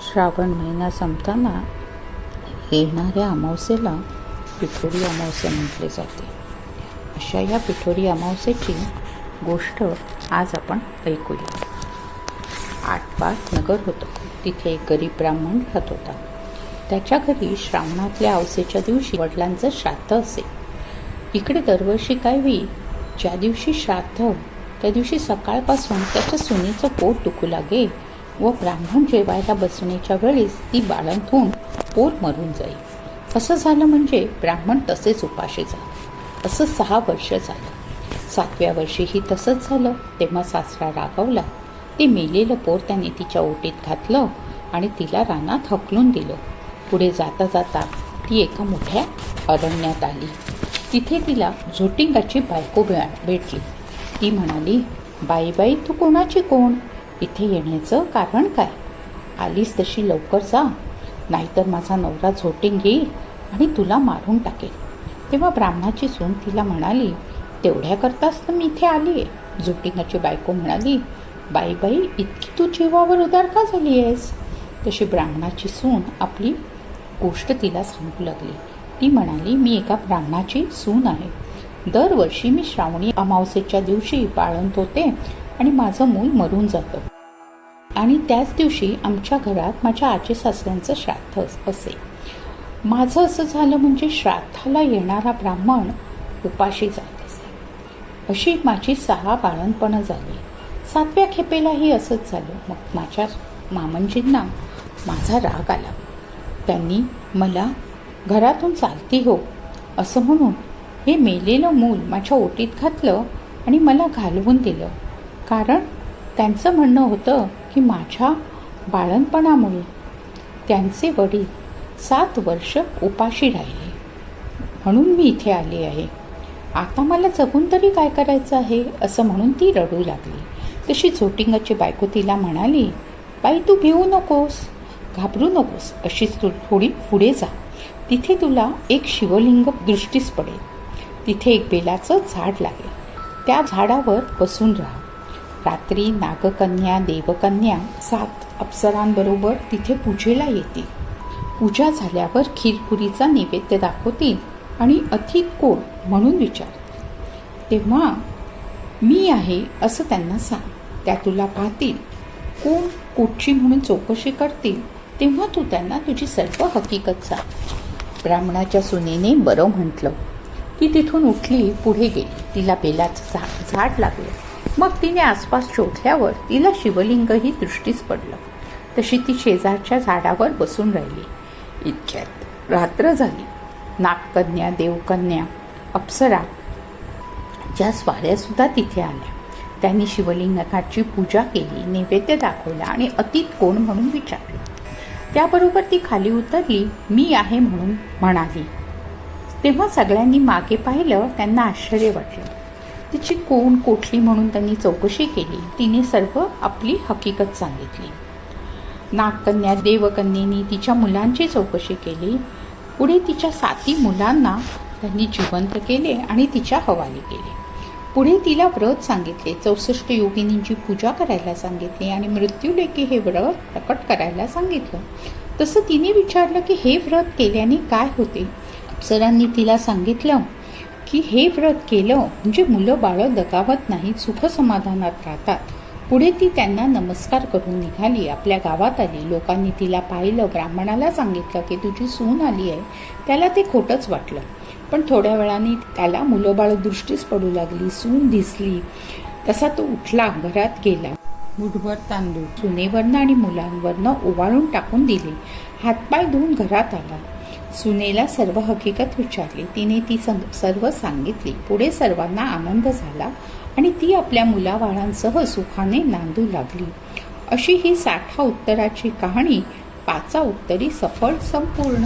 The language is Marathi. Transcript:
श्रावण महिना संपताना येणाऱ्या अमावस्येला पिठोरी अमावस्या म्हटले जाते. अशा या पिठोरी अमावस्येची गोष्ट आज आपण ऐकूया. आटपाट नगर होतं. तिथे एक गरीब ब्राह्मण राहत होता. त्याच्या घरी श्रावणातल्या अवसेच्या दिवशी वडिलांचं श्राद्ध असे. इकडे दरवर्षी काय होई ज्या दिवशी श्राद्ध त्या दिवशी सकाळपासून त्याच्या सुनेचं पोट दुखू लागे व ब्राह्मण जेवायला बसण्याच्या वेळेस ती बाळंत होऊन पोर मरून जाई. असं झालं म्हणजे ब्राह्मण तसेच उपाशी झालं. असं सहा वर्ष झालं. सातव्या वर्षीही तसंच झालं. तेव्हा सासरा रागावला. ते मेलेलं पोर त्याने तिच्या ओटीत घातलं आणि तिला रानात हकलून दिलं. पुढे जाता जाता ती एका मोठ्या अरण्यात आली. तिथे तिला झोटिंगाची बायको भेटली. ती म्हणाली बाई बाई तू कोणाची कोण? इथे येण्याचं कारण काय? आलीस तशी लवकर जा. नाहीतर माझा नवरा झोटिंग घेईल आणि तुला मारून टाकेल. तेव्हा ब्राह्मणाची सून तिला म्हणाली तेवढ्या करताच तर मी इथे आली आहे झोटिंगाची बायको म्हणाली बाई बाई इतकी तू जीवावर उदार का झाली आहेस तशी ब्राह्मणाची सून आपली गोष्ट तिला सांगू लागली. ती म्हणाली मी एका ब्राह्मणाची सून आहे. दरवर्षी मी श्रावणी अमावस्येच्या दिवशी बाळंत होते आणि माझं मूल मरून जातं. आणि त्याच दिवशी आमच्या घरात माझ्या आजी सासऱ्यांचं श्राद्ध असे माझं असं झालं म्हणजे श्राद्धाला येणारा ब्राह्मण उपाशी जात असे. अशी माझी सहा बाळणपणं झाली. सातव्या खेपेलाही असंच झालं. मग माझ्या मामंजींना माझा राग आला. त्यांनी मला घरातून चालती हो. असं म्हणून हे मेलेलं मूल माझ्या ओटीत घातलं आणि मला घालवून दिलं. कारण त्यांचं म्हणणं होतं की माझ्या बाळणपणामुळे त्यांचे वडील सात वर्ष उपाशी राहिले. म्हणून मी इथे आली आहे. आता मला जगून तरी काय करायचं आहे? असं म्हणून ती रडू लागली. तशी झोटिंगाची बायको तिला म्हणाली बाई तू भिवू नकोस घाबरू नकोस अशीच तू थोडी पुढे जा. तिथे तुला एक शिवलिंग दृष्टीस पडेल. तिथे एक बेलाचं झाड लागेल. त्या झाडावर बसून राहा. रात्री नागकन्या देवकन्या सात अप्सरांबरोबर तिथे पूजेला येतील. पूजा झाल्यावर खीरपुरीचा नैवेद्य दाखवतील आणि अति कोण म्हणून विचार तेव्हा मी आहे असं त्यांना सांग. त्या तुला पाहतील. कोण कुठची म्हणून चौकशी करतील तेव्हा तू त्यांना तुझी सर्व हकीकत सांग. ब्राह्मणाच्या सुनेने बरं म्हटलं ती तिथून उठली पुढे गेली. तिला बेलाचं झाड झाड लागलं. मग तिने आसपास शोधल्यावर तिला शिवलिंगही दृष्टीस पडलं. तशी ती शेजारच्या झाडावर बसून राहिली. इतक्यात रात्र झाली. नागकन्या देवकन्या अप्सरा ज्या स्वाऱ्यासुद्धा तिथे आल्या. त्यांनी शिवलिंगाची पूजा केली नैवेद्य दाखवला आणि अतीत कोण म्हणून विचारले. त्याबरोबर ती खाली उतरली मी आहे म्हणून म्हणाली. तेव्हा सगळ्यांनी मागे पाहिलं त्यांना आश्चर्य वाटलं. तिची कोण कोठली म्हणून त्यांनी चौकशी केली तिने सर्व आपली हकीकत सांगितली. नागकन्या देवकन्येनी तिच्या मुलांची चौकशी केली. पुढे तिच्या साती मुलांना त्यांनी जिवंत केले आणि तिच्या हवाली केले. पुढे तिला व्रत सांगितले चौसष्ट योगिनींची पूजा करायला सांगितली आणि मृत्यूलेखी हे व्रत प्रकट करायला सांगितलं. तसं तिने विचारलं की हे व्रत केल्याने काय होते? अप्सरांनी तिला सांगितलं की हे व्रत केलं म्हणजे मुलं बाळं दगावत नाही सुखसमाधानात राहतात. पुढे ती त्यांना नमस्कार करून निघाली. आपल्या गावात आली. लोकांनी तिला पाहिलं. ब्राह्मणाला सांगितलं की तुझी सून आली आहे. त्याला ते खोटंच वाटलं. पण थोड्या वेळाने त्याला मुलं दृष्टीस पडू लागली. सून दिसली. तसा तो उठला घरात गेला. मुठभर तांदूळ. सुनेवरनं आणि मुलांवरनं ओवाळून टाकून दिले. हातपाय धुवून घरात आला. सुनेला सर्व हकीकत विचारली. तिने ती सर्व सांगितली. पुढे सर्वांना आनंद झाला आणि ती आपल्या मुलाबाळांसह सुखाने नांदू लागली. अशी ही साठा उत्तराची कहाणी पाचा उत्तरी सफळ संपूर्ण.